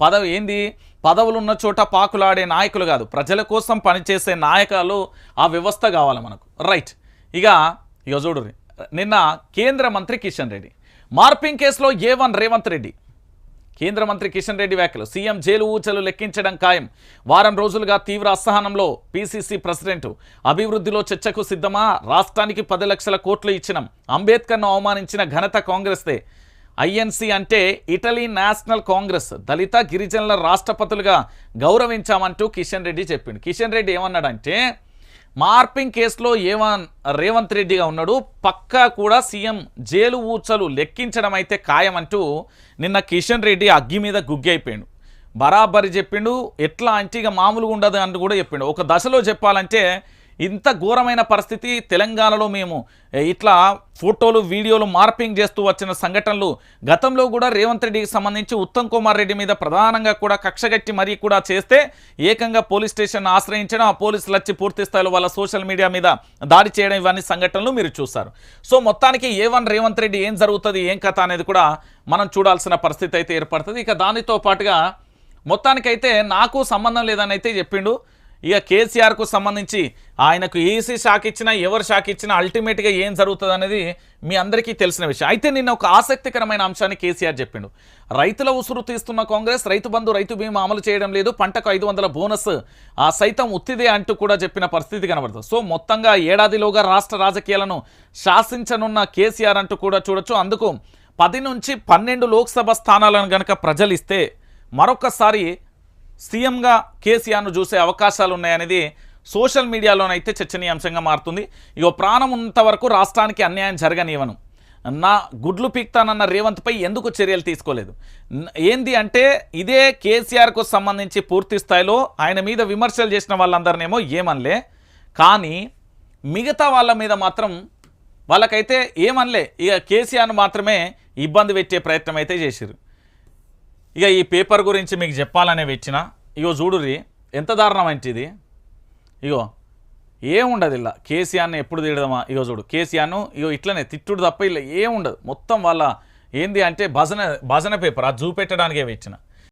పదవి ఏంది? పదవులు ఉన్న చోట పాకులాడే నాయకులు కాదు. ప్రజల కోసం పనిచేసే నాయకులు ఆ వ్యవస్థ కావాలి మనకు. రైట్ ఇక ఇక నిన్న కేంద్ర మంత్రి కిషన్ రెడ్డి. మార్పింగ్ కేసులో ఏ వన్ రేవంత్ రెడ్డి. కేంద్ర మంత్రి కిషన్ రెడ్డి వ్యాఖ్యలు. సీఎం జైలు ఊచలు లెక్కించడం ఖాయం. వారం రోజులుగా తీవ్ర అసహనంలో పీసీసీ ప్రెసిడెంట్. అభివృద్ధిలో చర్చకు సిద్ధమా? రాష్ట్రానికి పది లక్షల కోట్లు ఇచ్చినాం. అంబేద్కర్ను అవమానించిన ఘనత కాంగ్రెస్దే. ఐఎన్సి అంటే ఇటలీ నేషనల్ కాంగ్రెస్. దళిత గిరిజనుల రాష్ట్రపతులుగా గౌరవించామంటూ కిషన్ రెడ్డి చెప్పిండు. కిషన్ రెడ్డి ఏమన్నాడంటే మార్పింగ్ కేసులో ఏవన్ రేవంత్ రెడ్డిగా ఉన్నాడు. పక్కా కూడా సీఎం జైలు ఊచలు లెక్కించడం అయితే ఖాయమంటూ నిన్న కిషన్ రెడ్డి అగ్గి మీద గుగ్గి అయిపోయాడు. బరాబరి చెప్పిండు. ఎట్లా అంటే ఇక మామూలుగా ఉండదు అని కూడా చెప్పిండు. ఒక దశలో చెప్పాలంటే ఇంత ఘోరమైన పరిస్థితి తెలంగాణలో మేము ఇట్లా ఫోటోలు వీడియోలు మార్పింగ్ చేస్తూ వచ్చిన సంఘటనలు గతంలో కూడా రేవంత్ రెడ్డికి సంబంధించి ఉత్తమ్ కుమార్ రెడ్డి మీద ప్రధానంగా కూడా కక్షగట్టి మరీ కూడా చేస్తే ఏకంగా పోలీస్ స్టేషన్ ఆశ్రయించడం ఆ పోలీసులు వచ్చి పూర్తి స్థాయిలో వాళ్ళ సోషల్ మీడియా మీద దాడి చేయడం ఇవన్నీ సంఘటనలు మీరు చూస్తారు సో మొత్తానికి ఏ వన్ రేవంత్ రెడ్డి ఏం జరుగుతుంది ఏం కథ అనేది కూడా మనం చూడాల్సిన పరిస్థితి అయితే ఏర్పడుతుంది. ఇక దానితో పాటుగా మొత్తానికైతే నాకు సంబంధం లేదని అయితే చెప్పిండు. ఇక కేసీఆర్కు సంబంధించి ఆయనకు ఏసీ షాక్ ఇచ్చినా ఎవరు షాక్ ఇచ్చినా అల్టిమేట్గా ఏం జరుగుతుంది అనేది మీ అందరికీ తెలిసిన విషయం. అయితే నిన్న ఒక ఆసక్తికరమైన అంశాన్ని కేసీఆర్ చెప్పిండు. రైతుల ఉసురు తీస్తున్న కాంగ్రెస్ రైతు బంధు రైతు బీమా అమలు చేయడం లేదు పంటకు ఐదు వందల బోనస్ ఆ సైతం ఉత్తిదే అంటూ కూడా చెప్పిన పరిస్థితి కనబడుతుంది. సో మొత్తంగా ఏడాదిలోగా రాష్ట్ర రాజకీయాలను శాసించనున్న కేసీఆర్ అంటూ కూడా చూడొచ్చు. అందుకు పది నుంచి పన్నెండు లోక్సభ స్థానాలను గనక ప్రజలు ఇస్తే మరొకసారి సీఎంగా కేసీఆర్ను చూసే అవకాశాలు ఉన్నాయనేది సోషల్ మీడియాలోనైతే చర్చనీయాంశంగా మారుతుంది. ఇగో ప్రాణం ఉన్నంత వరకు రాష్ట్రానికి అన్యాయం జరగనివ్వను నా గుడ్లు పీక్తానన్న రేవంత్పై ఎందుకు చర్యలు తీసుకోలేదు? ఏంది అంటే ఇదే కేసీఆర్కు సంబంధించి పూర్తి స్థాయిలో ఆయన మీద విమర్శలు చేసిన వాళ్ళందరినేమో ఏమనలే. కానీ మిగతా వాళ్ళ మీద మాత్రం వాళ్ళకైతే ఏమనలే. ఇక కేసీఆర్ను మాత్రమే ఇబ్బంది పెట్టే ప్రయత్నం అయితే చేశారు ఇక ఈ పేపర్ గురించి మీకు చెప్పాలనే వచ్చిన ఇగో చూడురి ఎంత దారుణం అంటే ఇగో ఏముండదు ఇలా కేసీఆర్ని ఎప్పుడు తిడదామా ఇగో చూడు కేసీఆర్ను ఇగో ఇట్లనే తిట్టుడు తప్ప ఇలా ఏముండదు. మొత్తం వాళ్ళ ఏంది అంటే భజన భజన పేపర్ అది చూపెట్టడానికే పెట్టిన.